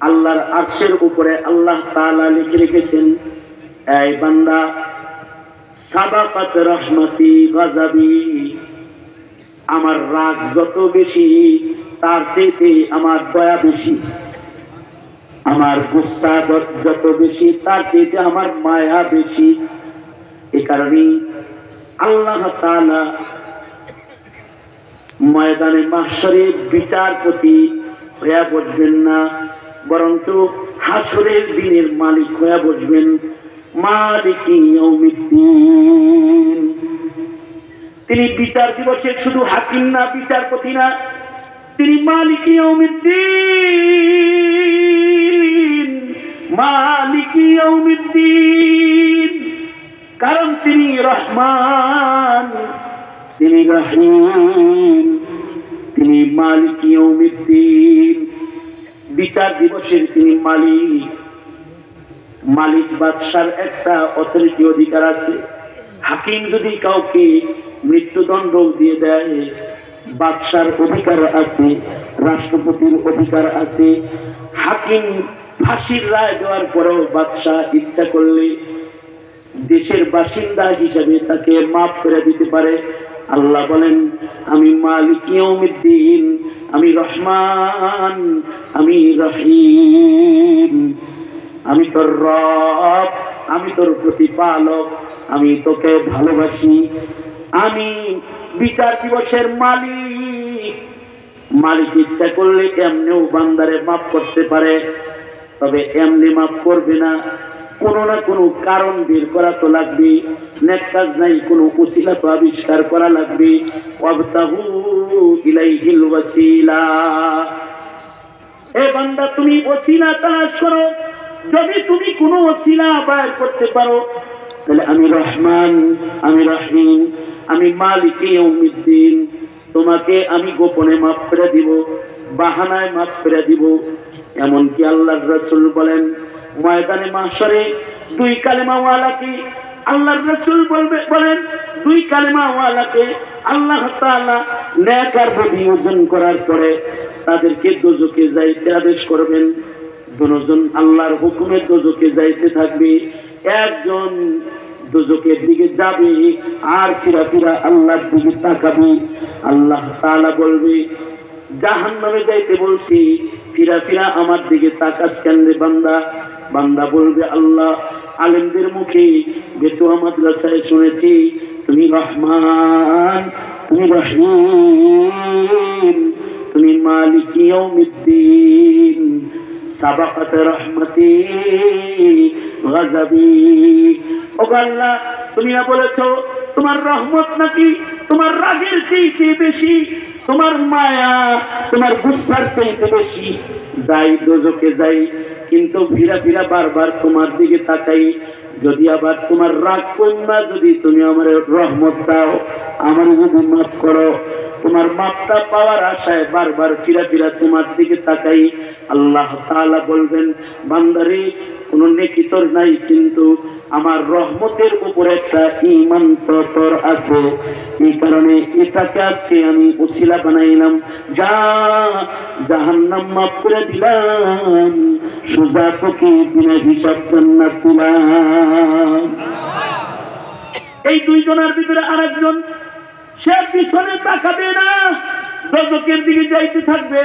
আল্লাহর আরশের উপরে আল্লাহ তাআলা লিখে রেখেছেন, এই বান্দা, সাবাকাত রহমতি গজাবি আমার রাগ যত বেশি, তার চাইতে আমার দয়া বেশি। আমার গুসা যত- বেশি, তার চাইতে আমার মায়া বেশি। এ কারণেই আল্লাহ তাআলা ময়দানে মাসরে বিচারপতি হইয়া বসবেন না, বরঞ্চ হাসরের দিনের মালিক হইয়া বসবেন। তিনি বিচার দিবসে শুধু হাকিম না, বিচারপতি না, তিনি মালিক মালিক কারণ তিনি রহমান, তিনি রহিম। তিনি মালিক বিচার দিবসের তিনি মালিক। মালিক বাদশার একটা অথরিটি অধিকার আছে। হাকিম যদি কাউকে মৃত্যুদণ্ড দিয়ে দেয়, বাদশার অধিকার আছে, রাষ্ট্রপতির অধিকার আছে। হাকিম ফাঁসির রায় দেওয়ার পরেও বাদশাহ ইচ্ছা করলে দেশের বাসিন্দা হিসাবে তাকে মাফ করে দিতে পারে। আল্লাহ বলেন, আমি মালিক আমি রহমান, আমি রহিম। আমি তোর রব, আমি তোর প্রতিপালক, আমি তোকে ভালোবাসি। আমি বিচার দিবসের মালিক। মালিক ইচ্ছা করলে এমনিও বান্দারে মাফ করতে পারে, তবে এমনি মাফ করবে না। কোনো না কোনো কারণ বের করা তো লাগবে নেক নাই, কোনো উসিলা তো আবিষ্কার করা লাগবে। বান্দা, তুমি ওসিলা তালাশ করো। যদি তুমি কোনো ওসিলা বাইর করতে পারো, তাহলে আমি রহমান, আমি রহিম, আমি মালিক তোমাকে আমি গোপনে মাফ করে দিব। বাহানায় মাফ করে দিব। এমনকি আল্লাহর রাসূল বলেন, ময়দানে মাহশরে দুই কালেমা ওয়ালাকে আল্লাহর রাসূল বলবে বলেন, দুই কালেমা ওয়ালাকে আল্লাহ তাআলা নেকার প্রতি ওজন করার পরে তাদেরকে দোজকে যাইতে আদেশ করবেন। দুজন আল্লাহর হুকুমে দোজকে যাইতে থাকবে। একজন দোজকের দিকে যাবে, আর ফিরা ফিরা আল্লাহর দিকে তাকাবে। আল্লাহ তাআলা বলবে জাহান নামে যাইতে বলছি, ফিরা ফিরা আমার দিকে তাকাস কেন রে বান্দা? বান্দা বলবে, আল্লাহ, আলেমদের মুখে বেতুয়া মাদ্রাসায় শুনেছি, তুমি রহমান, তুমি রহিম, তুমি মালিক ইয়াউমিদ্দিন, সাবাকাত রহমতি গজবি ও আল্লাহ, তুমি না বলেছ, তোমার রহমত নাকি তোমার রাগের চাইতে বেশি? তোমার মায়া, তোমার গুসার চাইতে বেশি। যাই দোজকে যাই, কিন্তু ফিরা ফিরা বারবার তোমার দিকে তাকাই। যদি আবার তোমার রাগ কন্যা, যদি তুমি আমার রহমত দাও, আমার যদি মাফ করো। তোমার মাপটা পাওয়ার আশায় বারবার ফিরা ফিরা তোমার দিকে তাকাই। আল্লাহ তাআলা বলবেন, বান্দারে, কোনো নেকি তোর নাই, কিন্তু আমার রহমতের উপর একটা ইমান তোর আছে। এই কারণে এটাকে আজকে আমি উসিলা বানাইলাম। যা জাহান্নাম মাফ করে দিলাম, সুজা তোকে বিনা হিসাব জান্নাত দিলাম। এই দুইজনের ভিতরে আরেকজন সে পিছনে তাকাবে না। দশকের দিকে যাইতে থাকবে।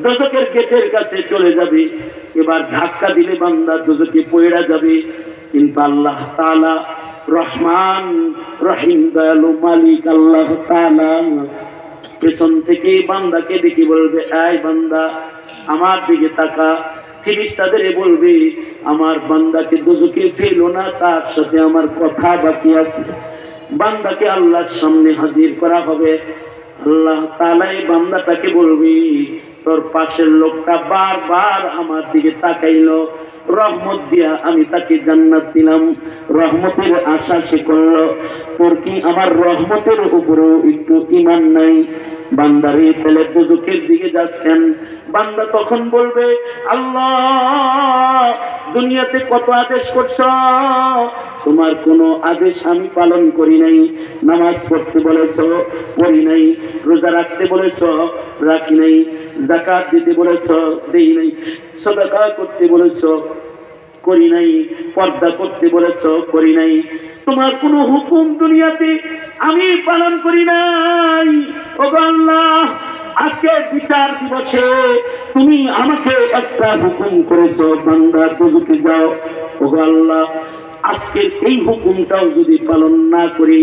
দশকের গেটের কাছে চলে যাবে। এবার ধাক্কা দিলে বান্দা দশকে পয়রা যাবে। কিন্তু আল্লাহ তালা রহমান, রহিম, দয়ালু মালিক আল্লাহ তালা পেছন থেকে বান্দাকে দেখে বলবে, আয় বান্দা, আমার দিকে তাকা। ফিরিস্তাদের বলবে, আমার বান্দাকে দুজকে ফেলো না, তার সাথে আমার কথা বাকি আছে। বান্দাকে আল্লাহর সামনে হাজির করা হবে। আল্লাহ তালাই বান্দাটাকে বলবি, তোর পাশের লোকটা বারবার আমার দিকে তাকাইলো। রহমত দিয়া আমি তাকে জান্নাত দিলাম। রহমতের আশা সে করল। তোর কি আমার রহমতের উপরেও একটু ইমান নাই? বান্দারে ফেলে দুজকের দিকে যাচ্ছেন। বান্দা তখন বলবে, আল্লাহ, দুনিয়াতে কত আদেশ করছ? তোমার কোনো আদেশ আমি পালন করি নাই। নামাজ পড়তে বলেছ, পড়ি নাই। রোজা রাখতে বলেছ, রাখি নাই। জাকাত দিতে বলেছ, দেই নাই। সদাকা করতে বলেছ, করি নাই, পর্দা করতে বলেছ, করি নাই। তোমার কোনো হুকুম দুনিয়াতে আমি পালন করি নাই। ও আল্লাহ, আজকে বিচার দিবসে তুমি আমাকে একটা হুকুম করেছ, বান্দা দুজকে যাও। ও আল্লাহ, আজকের এই হুকুমটাও যদি পালন না করি,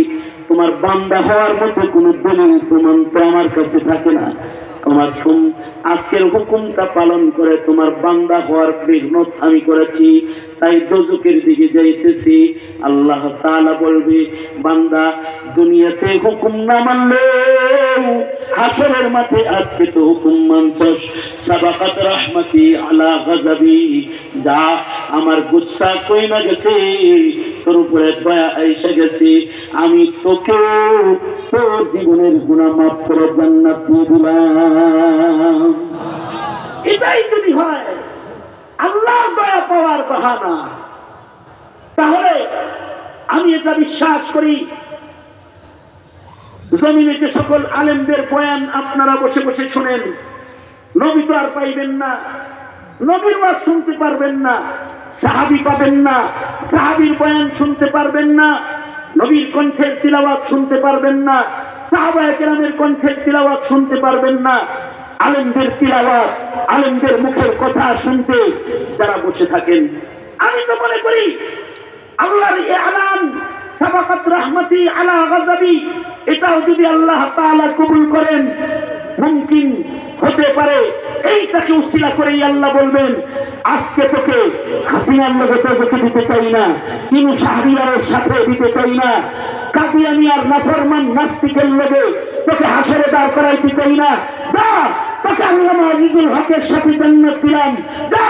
তোমার বান্দা হওয়ার মতো কোনো দলিল, প্রমাণ তো আমার কাছে থাকে না। তোমার আজকের হুকুমটা পালন করে তোমার বান্দা হওয়ার বিঘ্ন আমি করেছি, তাই দোজকের দিকে যাইতেছি। আল্লাহ তালা বলবে, বান্দা, দুনিয়াতে হুকুম না মানলে হাসরের মাঠে আজকে তো হুকুম মানছস। সাবাকাত রাহমাতি আলা গাজাবি যা আমার গুসা কই না গেছে, তোর উপরে দয়া এসে গেছে। আমি তোকে তোর জীবনের গুনাহ মাফ করে জান্নাত দিয়ে দিলাম। এটাই যদি হয়, আল্লাহ দয়া পাওয়ার বাহানা। তাহলে আমি এটা বিশ্বাস করি জমিনে যে সকল আলেমদের বয়ান আপনারা বসে বসে শুনেন। নবী তো আর পাইবেন না। নবীর ওয়াজ শুনতে পারবেন না। সাহাবি পাবেন না। সাহাবির বয়ান শুনতে পারবেন না। নবীর কণ্ঠের তিলাওয়াত শুনতে পারবেন না। সাহাবায়ে কেরামের কণ্ঠের তিলাওয়াত শুনতে পারবেন না। আলেমদের তিলাওয়াত, আলেমদের মুখের কথা শুনতে যারা বসে থাকেন। আমি তো মনে করি, আল্লাহর এই আলান সাবাকাত রহমতি আলা গাজাবি এটাও যদি আল্লাহ তাআলা কবুল করেন, মুমকিন হতে পারে। এইটাকে উসিলা করেই আল্লাহ বলবেন, আজকে তোকে হাসিনার লোকে তোকে দিতে চাই না কিন্তু শাহরিয়ারের সাথে দিতে চাই না কাদিয়ানি আর নাফরমান নাস্তিকের লোকে তোকে হাসরে দাঁড় করাইতে চাই না। যা, তোকে আল্লামা আজিজুল হকের সাথে জান্নাত দিলাম। যা,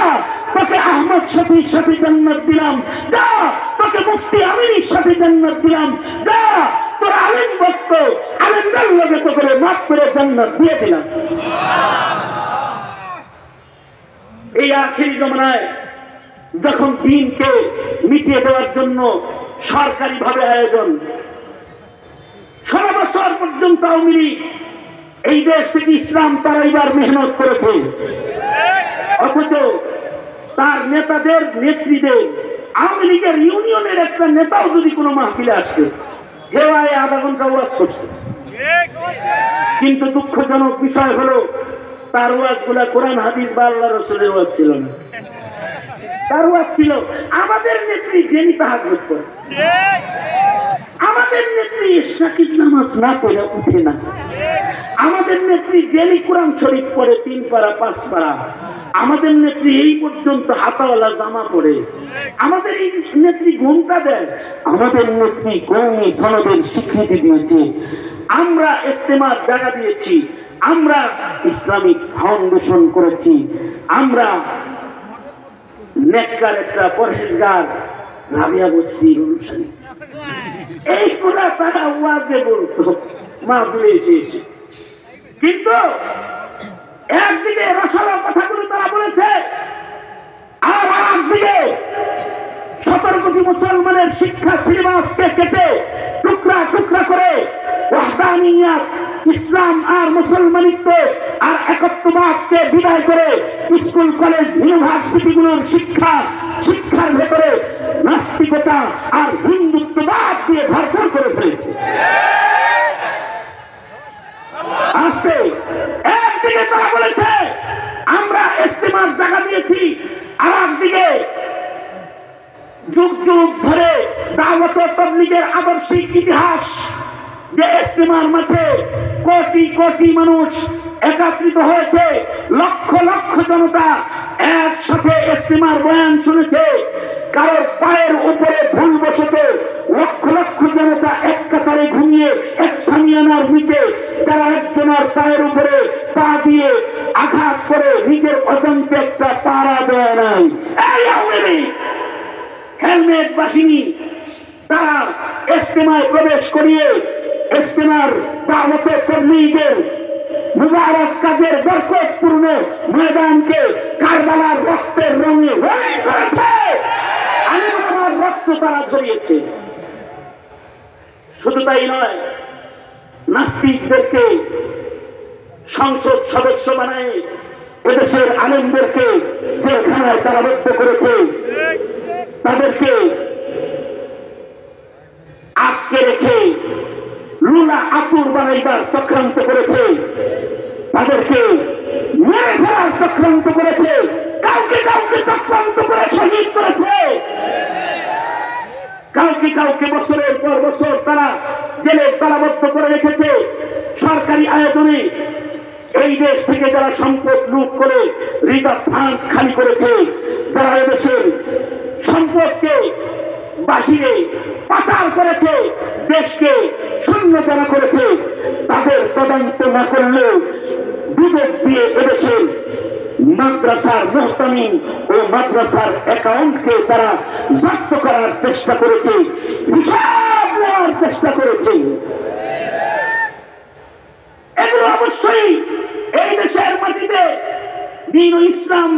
তোকে আহমদ শফির সাথে জান্নাত দিলাম। যা তোকে মুফতি আমিনীর সাথে জান্নাত দিলাম। তোর তো করে মাফ করে জান্নাত দিয়ে দিলাম। এই জমানায় যখন দিনকে মিটিয়ে দেওয়ার জন্য সরকারি ভাবে আয়োজন ষোলো বছর পর্যন্ত আওয়ামী এই দেশ থেকে ইসলাম তারাইবার মেহনত করেছে। অথচ তার নেতাদের, নেত্রীদের আওয়ামী লীগের ইউনিয়নের একটা নেতাও যদি কোনো মাহফিলে আসছে আয় আধা ঘণ্টা ওয়াজ করছে। কিন্তু দুঃখজনক বিষয় হলো, তার ওয়াজগুলা কোরআন, হাদিস বা আল্লাহ রসুলের ওয়াজ ছিল না। তার ওয়াজ ছিল, আমাদের নেত্রী জেনি তাহাজ করতো। আমাদের নেত্রী শাকিব নামাজ না করে উঠে না। আমাদের নেত্রী ডেলি কোরআন শরীফ পরে তিন পারা, পাঁচ পারা। আমাদের নেত্রী এই পর্যন্ত হাতাওয়ালা জামা পরে আমাদের এই নেত্রী ঘুমটা দেয়। আমাদের নেত্রী কৌমি সনদের স্বীকৃতি দিয়েছে। আমরা ইস্তেমার জায়গা দিয়েছি। আমরা ইসলামিক ফাউন্ডেশন করেছি। আমরা নেককার একটা পরহেজগার, রাবিয়া বসির অনুসারী এইগুলা তারা ওয়াজে বলতো। মাহফিলে এসে। কিন্তু একদিকে রসালো কথাগুলো তারা বলেছে, আর একদিকে সতেরো কোটি মুসলমানের শিক্ষা সিলেবাসকে কেটে টুকরা টুকরা করে ইসলাম আর মুসলমানিত্ব আর একত্ববাদকে বিদায় করে স্কুল, কলেজ, ইউনিভার্সিটিগুলোর শিক্ষা, শিক্ষার ভেতরে নাস্তিকতা আর হিন্দুত্ববাদ দিয়ে ভরপুর করে ফেলেছে। আজকে একদিকে তারা বলেছে, আমরা ইস্তেমার জায়গা দিয়েছি আর একদিকে যুগ যুগ ধরে দাওয়াত তবলিগের আদর্শিক ইতিহাস, যে ইস্তেমার মাঠে কোটি কোটি মানুষ একত্রিত হয়েছে। লক্ষ লক্ষ জনতা একসাথে ইস্তেমার বয়ান শুনেছে। কারোর পায়ের উপরে ভুল বসতে, লক্ষ লক্ষ জনতা এক কাতারে ঘুমিয়ে এক সামিয়ানার নিচে, তারা একজনের পায়ের উপরে পা দিয়ে আঘাত করে নিজের অজান্তে একটা পাড়া দেয় নাই। হেলমেট বাহিনী, তারা ইস্তেমায় প্রবেশ করিয়ে ইস্তেমার দাওয়াতে কর্মীদের মুবারক কাজের বরকতপূর্ণ ময়দানকে কারবালার রক্তের রঙে আমি আমার রক্ত তারা জড়িয়েছে। শুধু তাই নয়, নাস্তিকদেরকে, সংসদ সদস্য বানায় এদেশের আনন্দদেরকে জেলখানায় তারাবদ্ধ করেছে। তাদেরকে আটকে রেখে লুলা আতুর বানাইবার চক্রান্ত করেছে। তাদেরকে মেরে ফেলার চক্রান্ত করেছে। কাউকে কাউকে চক্রান্ত করে শহীদ করেছে। কাউকে কাউকে বছরের পর বছর তারা জেলে তালাবদ্ধ করে রেখেছে। সরকারি আয়োজনে এই দেশ থেকে যারা সম্পদ লুট করে রিজার্ভ ফান্ড খালি করেছে, যারা এদেশের সম্পদকে বাহিরে পাচার করেছে, দেশকে শূন্য করা করেছে। তাদের তদন্ত না করলেও বিবেক দিয়ে এদেশের মাদ্রাসার মোহতামিম ও মাদ্রাসার অ্যাকাউন্টকে তারা জব্দ করার চেষ্টা করেছে, হিসাব নেওয়ার চেষ্টা করেছে। এগুলো অবশ্যই এই দেশের মাটিতে দিন ইসলাম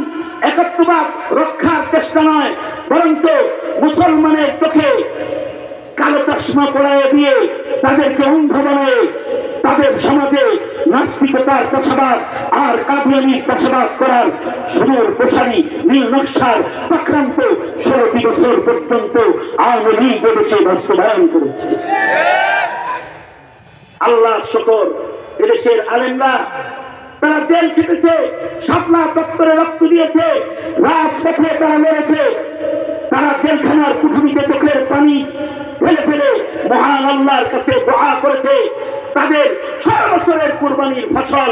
একত্রবাদ রক্ষার চেষ্টা নয়। বরঞ্চ মুসলমানের চোখে কালো চশমা পড়ায় দিয়ে তাদেরকে অন্ধ বানায় তাদের সমাজে নাস্তিকতার চাষাবাদ আর কাদিয়ানির চাষাবাদ করার সুদূর প্রসারী নীল নকশার চক্রান্ত ষোলোটি বছর পর্যন্ত আওয়ামী লীগ এদেশে বাস্তবায়ন করেছে। আল্লাহ শকর, এদেশের আলেমরা তারা জেল খেটেছে, শাপলা দপ্তরে রক্ত দিয়েছে, রাজপথে তারা লড়েছে। তারা জেলখানার কুঠুরিতে চোখের পানি ফেলে ফেলে মহান আল্লাহর কাছে দোয়া করেছে। তাদের সারা বছরের কুরবানির ফসল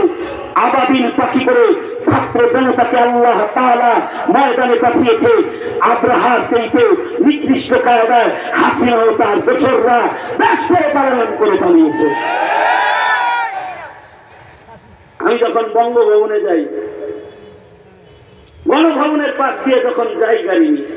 আবাবিল পাখি করে ছাত্র জনতাকে আল্লাহ তাআলা ময়দানে পাঠিয়েছে। আব্রাহার চাইতে নির্দিষ্ট কায়দায় হাসিনা ও তার দেশ ছেড়ে পালন করে পালিয়েছে। আমি যখন বঙ্গভবনে যাই গণভবনের পাশ দিয়ে যখন যাই গাড়ি নিয়ে